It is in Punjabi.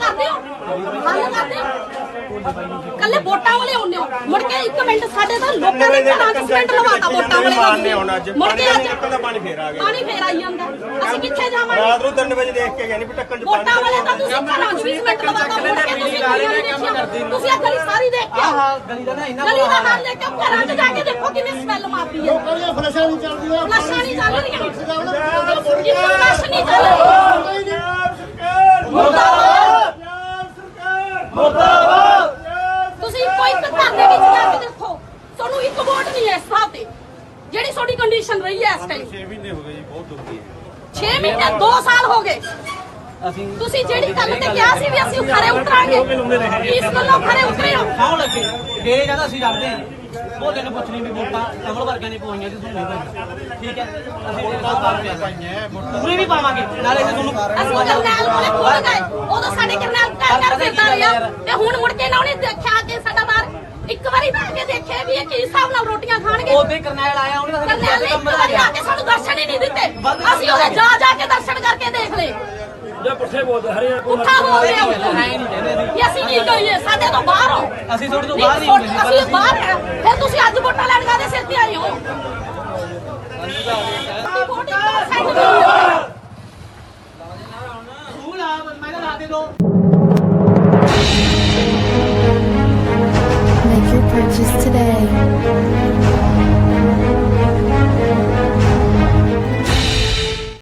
ਕਰਦੇ ਹੋ ਹੱਲ ਕਰਦੇ ਹੋ ਕੱਲੇ ਵੋਟਾਂ ਵਾਲੇ ਹੁੰਨੇ ਹੋ। ਮੁੜ ਕੇ ਇੱਕ ਮਿੰਟ ਸਾਡੇ ਤਾਂ ਲੋਕਾਂ ਦੇ ਘਰਾਂ 'ਚ ਸਿਮੈਂਟ ਲਵਾਤਾ ਵੋਟਾਂ ਵਾਲੇ ਆਉਂਦੇ ਹੁਣ ਅੱਜ ਮੁੜ ਕੇ ਅੱਜ ਨਿਕਲਦਾ ਪਾਣੀ ਫੇਰ ਆ ਗਿਆ ਪਾਣੀ ਫੇਰ ਆਈ ਜਾਂਦਾ। ਅਸੀਂ ਕਿੱਥੇ ਜਾਵਾਂਗੇ? ਰਾਤ ਨੂੰ 3 ਵਜੇ ਦੇਖ ਕੇ ਗਏ ਨਹੀਂ ਵੀ ਟੱਕਣ 'ਚ ਵੋਟਾਂ ਵਾਲੇ ਤਾਂ ਤੁਸੀਂ ਘਰਾਂ 'ਚ ਵੀ ਸਿਮੈਂਟ ਲਵਾਤਾ। ਤੁਸੀਂ ਆ ਗਲੀ ਸਾਰੀ ਦੇਖ ਕੇ ਆਹ ਗਲੀ ਦਾ ਨਾ ਇੰਨਾ ਗਲੀ ਦਾ ਹਾਲ ਦੇਖ ਕੇ ਘਰਾਂ 'ਚ ਜਾ ਕੇ ਦੇਖੋ ਕਿਵੇਂ ਸਮੈਲ ਮਾਰਦੀ ਹੈ। ਲੋਕਾਂ ਦੀਆਂ ਫਲਸ਼ਾਂ ਨਹੀਂ ਚੱਲਦੀਆਂ। ਫਲਸ਼ਾਂ ਨਹੀਂ ਚੱਲ ਰਹੀਆਂ। ਵੋਟ ਨਹੀਂ ਹੈ ਇਸ ਥਾਂ ਤੇ ਜਿਹੜੀ ਤੁਹਾਡੀ ਕੰਡੀਸ਼ਨ ਰਹੀ ਹੈ ਇਸ ਟਾਈਮ 6 ਮਹੀਨੇ ਹੋ ਗਏ ਜੀ ਬਹੁਤ ਦੁਖੀ ਹੈ। 6 ਮਹੀਨੇ 2 ਸਾਲ ਹੋ ਗਏ। ਅਸੀਂ ਤੁਸੀਂ ਜਿਹੜੀ ਗੱਲ ਤੇ ਕਿਹਾ ਸੀ ਵੀ ਅਸੀਂ ਖਰੇ ਉਤਰਾਂਗੇ ਇਸ ਗੱਲੋਂ ਖਰੇ ਉਤਰੇ ਹੋ। ਖਾਉ ਲੱਗੇ ਡੇਰੇ ਜਾਂਦਾ ਅਸੀਂ ਡਰਦੇ ਹਾਂ ਉਹਦੇ ਨੂੰ ਪੁੱਛਣੀ ਵੀ ਵੋਟਾਂ ਕਮਲ ਵਰਗਿਆਂ ਨੇ ਪਵਾਈਆਂ ਤੇ ਤੁਹਾਨੂੰ ਨਹੀਂ ਪਾਈਆਂ ਠੀਕ ਹੈ? ਅਸੀਂ ਇਹ ਗੱਲ ਪਾਵਾਂਗੇ ਪੂਰੇ ਵੀ ਪਾਵਾਂਗੇ ਨਾਲੇ ਤੇ ਤੁਹਾਨੂੰ ਅਸੀਂ ਕਰਨੈਲ ਕੋਲੇ ਖੁੱਲ ਗਏ। ਉਦੋਂ ਸਾਡੇ ਕਰਨੈਲ ਕਰ ਕਰ ਫਿਰਦਾ ਰਿਹਾ ਤੇ ਹੁਣ ਮੁੜ ਕੇ ਨਾ ਉਹਨੇ ਦੇਖਿਆ ਕਿ ਸਾਡਾ ਬਾਹਰ ਇੱਕ ਵਾਰੀ ਬਹਿ ਕੇ ਦੇਖਿਆ ਵੀ ਇਹ ਕੀ ਹਿਸਾਬ ਨਾਲ ਰੋਟੀਆਂ ਖਾਣਗੇ। ਉਹਦੇ ਕਰਨੈਲ ਆਇਆ ਉਹਨੇ ਤਾਂ ਕਰਨੈਲ ਨੇ ਇੱਕ ਵਾਰੀ ਆ ਕੇ ਸਾਨੂੰ ਦਰਸ਼ਨ ਹੀ ਨਹੀਂ ਦਿੱਤੇ। ਅਸੀਂ ਉਹਦੇ ਜਾ ਜਾ ਕੇ ਦਰਸ਼ਨ ਕਰਕੇ ਦੇਖ ਲਏ। ਜੇ ਪੁੱਠੇ ਬੋਲਦੇ ਹਰੇ ਪੁੱਠਾ ਬੋਲ ਰਹੇ ਹੋ ਨਹੀਂ ਅਸੀਂ ਵੀ ਅਸੀਂ ਕੀ ਕਰੀਏ ਸਾਡੇ ਤੋਂ ਬਾਹਰ ਹੋ। ਅਸੀਂ ਤੁਹਾਡੇ ਤੋਂ ਨਹੀਂ, ਬਾਹਰ ਹੀ ਹੁੰਦੇ ਸੀ, ਪਰ ਅਸੀਂ ਬਾਹਰ ਆ। ਫਿਰ ਤੁਸੀਂ ਅੱਜ ਵੋਟਾਂ ਲੈਣ ਕਾਦੇ ਸਿਰ ਤੇ ਆਏ ਹੋ? ਅਸੀਂ ਵੋਟ ਇੱਕ percent ਵੀ ਨਹੀਂ ਦਿੱਤੀ। ਤੂੰ ਲਾ ਮੈਂ ਤਾਂ ਲਾ ਦੇ ਦੋ। Today.